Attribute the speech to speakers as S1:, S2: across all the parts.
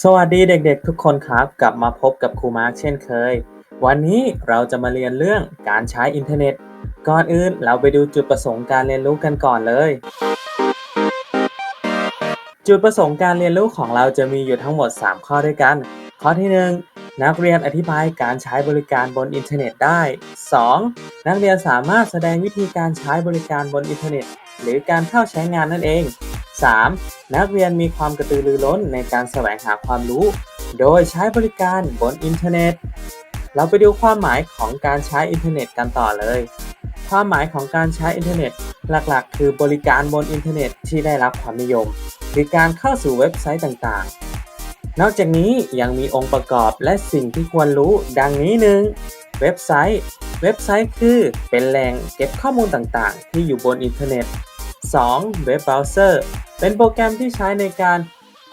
S1: สวัสดีเด็กๆ ทุกคนครับ กลับมาพบกับครูมาร์คเช่นเคย วันนี้เราจะมาเรียนเรื่องการใช้อินเทอร์เน็ต ก่อนอื่นเราไปดูจุดประสงค์การเรียนรู้กันก่อนเลย จุดประสงค์การเรียนรู้ของเราจะมีอยู่ทั้งหมด 3 ข้อด้วยกัน ข้อที่ 1 นักเรียนอธิบายการใช้บริการบนอินเทอร์เน็ตได้ 2. นักเรียนสามารถแสดงวิธีการใช้บริการบนอินเทอร์เน็ต หรือการเข้าใช้งานนั่นเอง 3. นักเรียนมีความกระตือรือร้นในการแสวงหาความรู้ โดยใช้บริการบนอินเทอร์เน็ต เราไปดูความหมายของการใช้อินเทอร์เน็ตกันต่อเลย ความหมายของการใช้อินเทอร์เน็ต หลักๆ คือบริการบนอินเทอร์เน็ตที่ได้รับความนิยมคือการเข้าสู่เว็บไซต์ต่างๆ นอกจากนี้ยังมีองค์ประกอบและสิ่งที่ควรรู้ดังนี้หนึ่งเว็บไซต์ เว็บไซต์คือเป็นแหล่งเก็บข้อมูลต่างๆ ที่อยู่บนอินเทอร์เน็ต 2. เว็บเบราว์เซอร์ เป็นโปรแกรมที่ใช้ในการ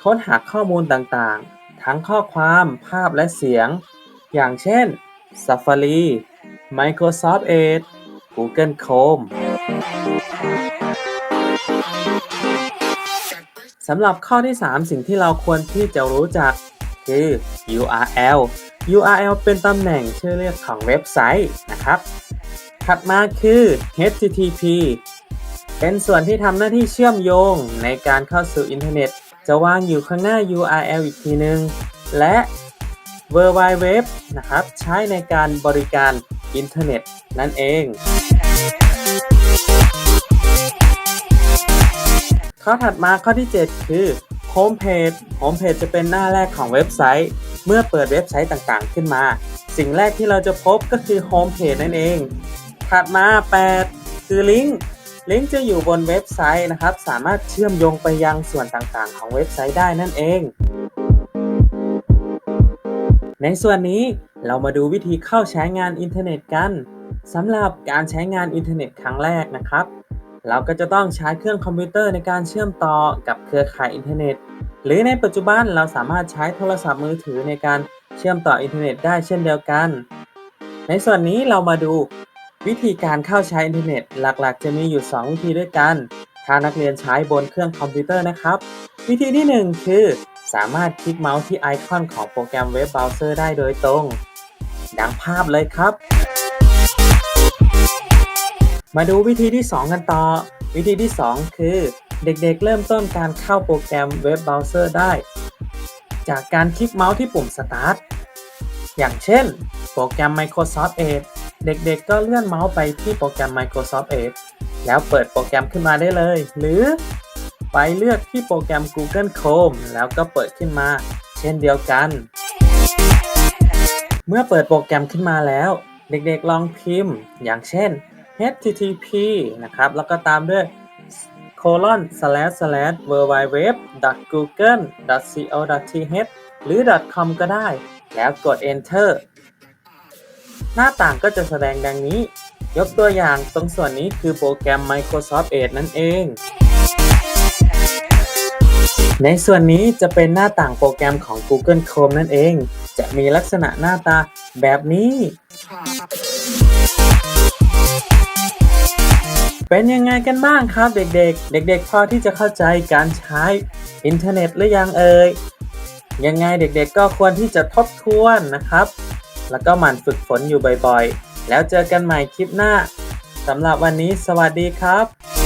S1: ค้นหาข้อมูลต่างๆ ทั้งข้อความภาพและเสียง อย่างเช่น Safari Microsoft Edge Google Chrome สำหรับข้อที่ 3 สิ่งที่เราควรที่จะรู้จัก คือ URL URL เป็นตำแหน่งชื่อเรียกของเว็บไซต์นะครับ ถัดมาคือ HTTP เป็นส่วนที่ทำหน้าที่เชื่อมโยงในการเข้าสู่อินเทอร์เน็ต จะวางอยู่ข้างหน้า URL อีกทีหนึงและ w w w นะครับ ใช้ในการบริการอินเทอร์เน็ตนั่นเอง ข้อถัดมาข้อที่ 7 คือ Homepage Homepage จะเป็นหน้าแรกของเว็บไซต์ เมื่อเปิดเว็บไซต์ต่างๆ ขึ้นมา สิ่งแรกที่เราจะพบก็คือ Homepage นั่นเอง ถัดมา 8 คือลิงก์ ลิงก์จะอยู่บนเว็บไซต์นะครับ สามารถเชื่อมโยงไปยังส่วนต่างๆ ของเว็บไซต์ได้นั่นเอง ในส่วนนี้เรามาดูวิธีเข้าใช้งานอินเทอร์เน็ตกันสำหรับการใช้งานอินเทอร์เน็ตครั้งแรกนะครับ เราก็จะต้องใช้เครื่องคอมพิวเตอร์ในการเชื่อมต่อกับเครือข่ายอินเทอร์เน็ต หรือในปัจจุบันเราสามารถใช้โทรศัพท์มือถือในการเชื่อมต่ออินเทอร์เน็ตได้เช่นเดียวกัน ในส่วนนี้เรามาดู วิธีการเข้าใช้อินเทอร์เน็ตหลักๆ จะมีอยู่ 2 วิธีด้วยกัน ถ้านักเรียนใช้บนเครื่องคอมพิวเตอร์นะครับ วิธีที่ 1 คือ สามารถคลิกเมาส์ที่ไอคอนของโปรแกรมเว็บเบราว์เซอร์ได้โดยตรง ดังภาพเลยครับ มาดูวิธีที่ 2 กันต่อ วิธีที่ 2 คือ เด็กๆ เริ่มต้นการเข้าโปรแกรมเว็บเบราว์เซอร์ได้ จากการคลิกเมาส์ที่ปุ่ม Start อย่างเช่น โปรแกรม Microsoft Edge เด็กๆก็เลื่อนเมาส์ไปที่โปรแกรม Microsoft Edge แล้วเปิดโปรแกรมขึ้นมาได้เลย หรือไปเลือกที่โปรแกรม Google Chrome แล้วก็เปิดขึ้นมา เช่นเดียวกัน เมื่อเปิดโปรแกรมขึ้นมาแล้ว เด็กๆลองพิมพ์ อย่างเช่น http นะครับ แล้วก็ตามด้วย colon slash slash www google co th หรือ com ก็ได้ แล้วกด enter หน้าต่างก็จะแสดงดังนี้ ยกตัวอย่างตรงส่วนนี้คือโปรแกรม Microsoft Edge นั่นเอง ในส่วนนี้จะเป็นหน้าต่างโปรแกรมของ Google Chrome นั่นเอง จะมีลักษณะหน้าตาแบบนี้ เป็นยังไงกันบ้างครับเด็กๆ เด็กๆ พอที่จะเข้าใจการใช้อินเทอร์เน็ตหรือยังเอ่ยยังไงเด็กๆก็ควรที่จะทบทวนนะครับ แล้วก็หมั่นฝึกฝนอยู่บ่อยๆ แล้วเจอกันใหม่คลิปหน้าสำหรับวันนี้สวัสดีครับ